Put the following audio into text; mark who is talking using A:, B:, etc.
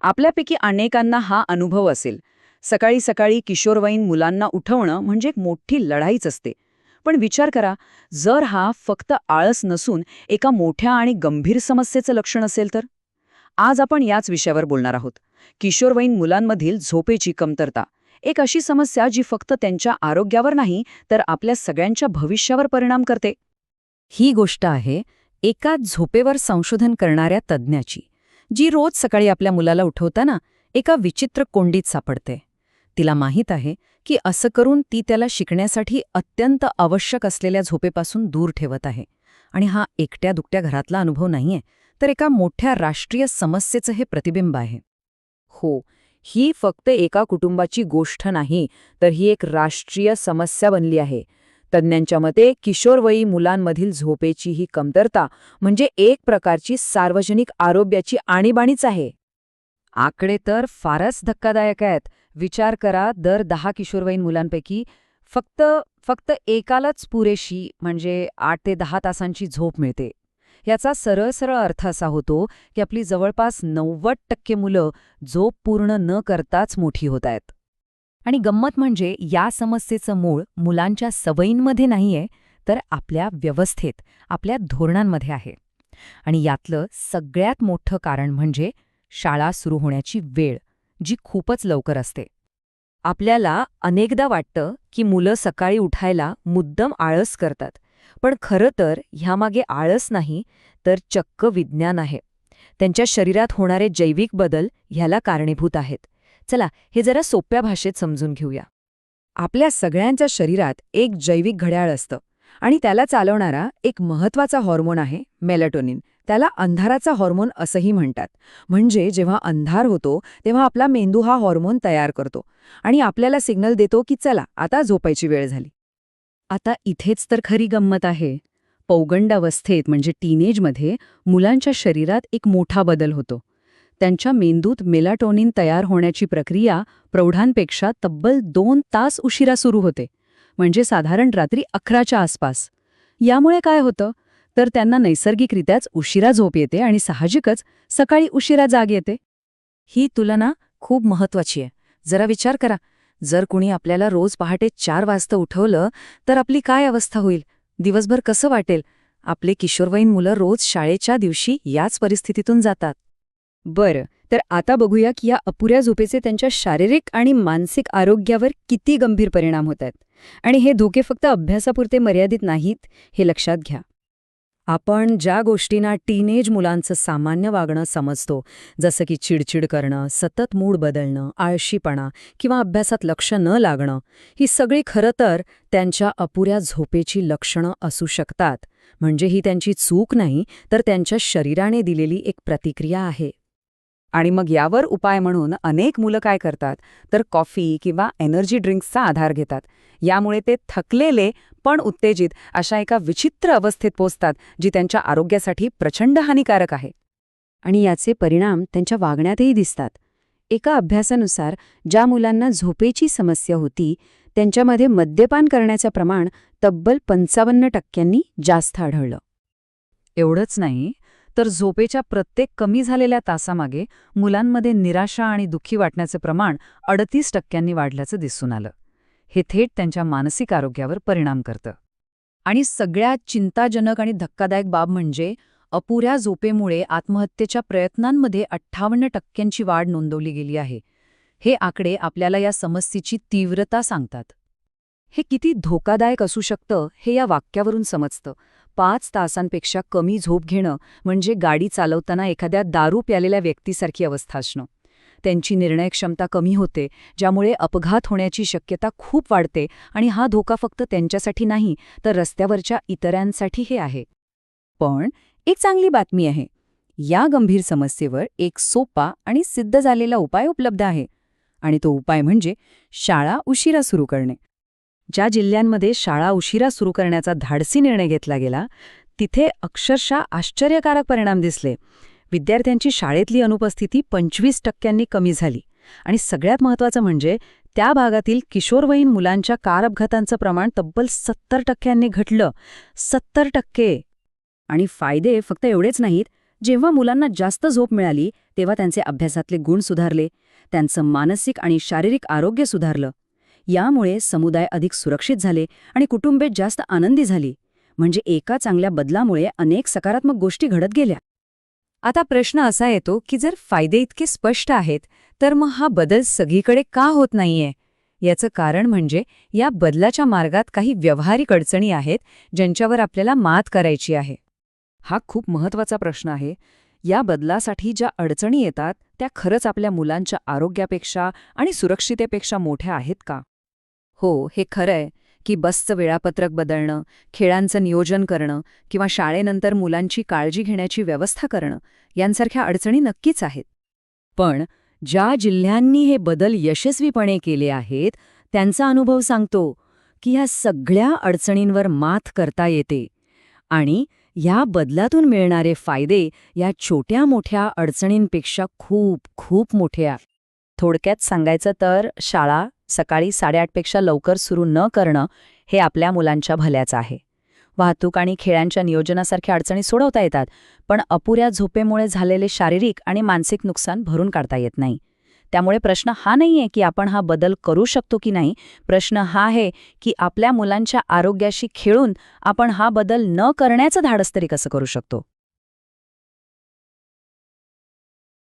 A: आपल्यापैकी अनेकांना हा अनुभव असेल. सकाळी सकाळी किशोरवयीन मुलांना उठवणं म्हणजे एक मोठी लढाईच असते. पण विचार करा जर हा फक्त आळस नसून एका मोठ्या आणि गंभीर समस्येचं लक्षण असेल तर? आज आपण याच विषयावर बोलणार आहोत. किशोरवयीन मुलांमधील झोपेची कमतरता. एक अशी समस्या जी फक्त त्यांच्या आरोग्यावर नाही तर आपल्या सगळ्यांच्या भविष्यावर परिणाम करते.
B: ही गोष्ट आहे एका झोपेवर संशोधन करणाऱ्या तज्ज्ञाची. जी रोज सकाळी आपल्या मुलाला उठवताना एका विचित्र कोंडीत सापडते. तिला माहीत आहे की असं करून ती त्याला शिकण्यासाठी अत्यंत आवश्यक असलेल्या झोपेपासून दूर ठेवत आहे. आणि हा एकट्या दुकट्या घरातला अनुभव नाहीये तर एका मोठ्या राष्ट्रीय समस्येचं हे प्रतिबिंब आहे.
C: हो ही फक्त एका कुटुंबाची गोष्ट नाही तर ही एक राष्ट्रीय समस्या बनली आहे. तज्ज्ञांच्या मते किशोरवयी मुलांमधील झोपेची ही कमतरता म्हणजे एक प्रकारची सार्वजनिक आरोग्याची आणीबाणीच आहे.
B: आकडे तर फारच धक्कादायक आहेत. विचार करा दर दहा किशोरवयीन मुलांपैकी फक्त फक्त एकालाच पुरेशी म्हणजे आठ ते दहा तासांची झोप मिळते. याचा सरळ सरळ अर्थ असा होतो की आपली जवळपास नव्वद टक्के मुलं झोप पूर्ण न करताच मोठी होत आहेत. आणि गंमत म्हणजे या समस्येचं मूळ मुलांच्या सवयींमध्ये नाहीये तर आपल्या व्यवस्थेत आपल्या धोरणांमध्ये आहे. आणि यातलं सगळ्यात मोठं कारण म्हणजे शाळा सुरू होण्याची वेळ जी खूपच लवकर असते.
C: आपल्याला अनेकदा वाटतं की मुलं सकाळी उठायला मुद्दम आळस करतात पण खरं तर ह्यामागे आळस नाही तर चक्क विज्ञान आहे. त्यांच्या शरीरात होणारे जैविक बदल ह्याला कारणीभूत आहेत. चला हे जरा सोप्या भाषेत समजून घेऊया.
A: आपल्या सगळ्यांच्या शरीरात एक जैविक घड्याळ असतं आणि त्याला चालवणारा एक महत्त्वाचा हॉर्मोन आहे मेलेटोनिन त्याला अंधाराचा हॉर्मोन असंही म्हणतात. म्हणजे जेव्हा अंधार होतो तेव्हा आपला मेंदू हा हॉर्मोन तयार करतो आणि आपल्याला सिग्नल देतो की चला आता झोपायची वेळ झाली.
B: आता इथेच तर खरी गंमत आहे. पौगंडावस्थेत म्हणजे टीनेजमध्ये मुलांच्या शरीरात एक मोठा बदल होतो. त्यांच्या मेंदूत मेलाटोनिन तयार होण्याची प्रक्रिया प्रौढांपेक्षा तब्बल दोन तास उशिरा सुरू होते म्हणजे साधारण रात्री अकराच्या आसपास. यामुळे काय होतं? तर त्यांना नैसर्गिकरित्याच उशिरा झोप येते आणि साहजिकच सकाळी उशिरा जाग येते.
C: ही तुलना खूप महत्वाची आहे. जरा विचार करा. जर कुणी आपल्याला रोज पहाटे चार वाजता उठवलं तर आपली काय अवस्था होईल? दिवसभर कसं वाटेल? आपले किशोरवयीन मुलं रोज शाळेच्या दिवशी याच परिस्थितीतून जातात.
B: बरं तर आता बघूया की या अपुऱ्या झोपेचे त्यांच्या शारीरिक आणि मानसिक आरोग्यावर किती गंभीर परिणाम होत आहेत. आणि हे धोके फक्त अभ्यासापुरते मर्यादित नाहीत हे लक्षात घ्या. आपण ज्या गोष्टींना टीनेज मुलांचं सामान्य वागणं समजतो जसं की चिडचिड करणं सतत मूड बदलणं आळशीपणा किंवा अभ्यासात लक्ष न लागणं ही सगळी खरं तर त्यांच्या अपुऱ्या झोपेची लक्षणं असू शकतात. म्हणजे ही त्यांची चूक नाही तर त्यांच्या शरीराने दिलेली एक प्रतिक्रिया आहे.
A: आणि मग यावर उपाय म्हणून अनेक मुलं काय करतात? तर कॉफी किंवा एनर्जी ड्रिंक्सचा आधार घेतात. यामुळे ते थकलेले पण उत्तेजित अशा एका विचित्र अवस्थेत पोचतात जी त्यांच्या आरोग्यासाठी प्रचंड हानिकारक आहे.
B: आणि याचे परिणाम त्यांच्या वागण्यातही दिसतात. एका अभ्यासानुसार ज्या मुलांना झोपेची समस्या होती त्यांच्यामध्ये मद्यपान करण्याचं प्रमाण तब्बल पंचावन्न टक्क्यांनी जास्त आढळलं.
A: एवढंच नाही तर झोपेच्या प्रत्येक कमी झालेल्या तासामागे मुलांमध्ये निराशा आणि दुःखी वाटण्याचे प्रमाण अडतीस टक्क्यांनी वाढल्याचं दिसून आलं. हे थेट त्यांच्या मानसिक आरोग्यावर परिणाम करतं. आणि सगळ्यात चिंताजनक आणि धक्कादायक बाब म्हणजे अपुऱ्या झोपेमुळे आत्महत्येच्या प्रयत्नांमध्ये अठ्ठावन्न टक्क्यांची वाढ नोंदवली गेली आहे. हे आकडे आपल्याला या समस्येची तीव्रता सांगतात. हे किती धोकादायक असू शकतं हे या वाक्यावरून समजतं. पाच तासांपेक्षा कमी झोप घेणं म्हणजे गाडी चालवताना एखाद्या दारू प्यालेल्या व्यक्तीसारखी अवस्था असणं. त्यांची निर्णय क्षमता कमी होते ज्यामुळे अपघात होण्याची शक्यता खूप वाढते आणि हा धोका फक्त त्यांच्यासाठी नाही तर रस्त्यावरच्या इतरांसाठीही आहे. पण एक चांगली बातमी आहे. या गंभीर समस्येवर एक सोपा आणि सिद्ध झालेला उपाय उपलब्ध आहे. आणि तो उपाय म्हणजे शाळा उशिरा सुरू करणे. ज्या जिल्ह्यांमध्ये शाळा उशिरा सुरू करण्याचा धाडसी निर्णय घेतला गेला तिथे अक्षरशः आश्चर्यकारक परिणाम दिसले. विद्यार्थ्यांची शाळेतली अनुपस्थिती पंचवीस टक्क्यांनी कमी झाली. आणि सगळ्यात महत्त्वाचं म्हणजे त्या भागातील किशोरवयीन मुलांच्या कार अपघातांचं प्रमाण तब्बल सत्तर टक्क्यांनी घटलं. सत्तर टक्के! आणि फायदे फक्त एवढेच नाहीत
B: जेव्हा मुलांना जास्त झोप मिळाली तेव्हा त्यांचे अभ्यासातले गुण सुधारले. त्यांचं मानसिक आणि शारीरिक आरोग्य सुधारलं. यामुळे समुदाय अधिक सुरक्षित झाले आणि कुटुंबे जास्त आनंदी झाली. म्हणजे एका चांगल्या बदलामुळे अनेक सकारात्मक गोष्टी घडत गेल्या.
C: आता प्रश्न असा येतो की जर फायदे इतके स्पष्ट आहेत तर मग हा बदल सगळीकडे का होत नाहीये? याचं कारण म्हणजे या बदलाच्या मार्गात काही व्यावहारिक अडचणी आहेत ज्यांच्यावर आपल्याला मात करायची आहे.
B: हा खूप महत्त्वाचा प्रश्न आहे. या बदलासाठी ज्या अडचणी येतात त्या खरंच आपल्या मुलांच्या आरोग्यापेक्षा आणि सुरक्षितेपेक्षा मोठ्या आहेत का? हो हे खरंय की बसचं वेळापत्रक बदलणं खेळांचं नियोजन करणं किंवा शाळेनंतर मुलांची काळजी घेण्याची व्यवस्था करणं यांसारख्या अडचणी नक्कीच आहेत.
C: पण ज्या जिल्ह्यांनी हे बदल यशस्वीपणे केले आहेत त्यांचा अनुभव सांगतो की ह्या सगळ्या अडचणींवर मात करता येते आणि या बदलातून मिळणारे फायदे या छोट्या मोठ्या अडचणींपेक्षा खूप खूप मोठे आहेत
B: थोडक्यात सांगायचं तर शाळा सकाळी साडेआठपेक्षा लवकर सुरू न करणं हे आपल्या मुलांच्या भल्याचं आहे. वाहतूक आणि खेळांच्या नियोजनासारख्या अडचणी सोडवता येतात पण अपुऱ्या झोपेमुळे झालेले शारीरिक आणि मानसिक नुकसान भरून काढता येत नाही. त्यामुळे प्रश्न हा नाहीये की आपण हा बदल करू शकतो की नाही. प्रश्न हा आहे की आपल्या मुलांच्या आरोग्याशी खेळून आपण हा बदल न करण्याचं धाडस तरी कसं करू शकतो?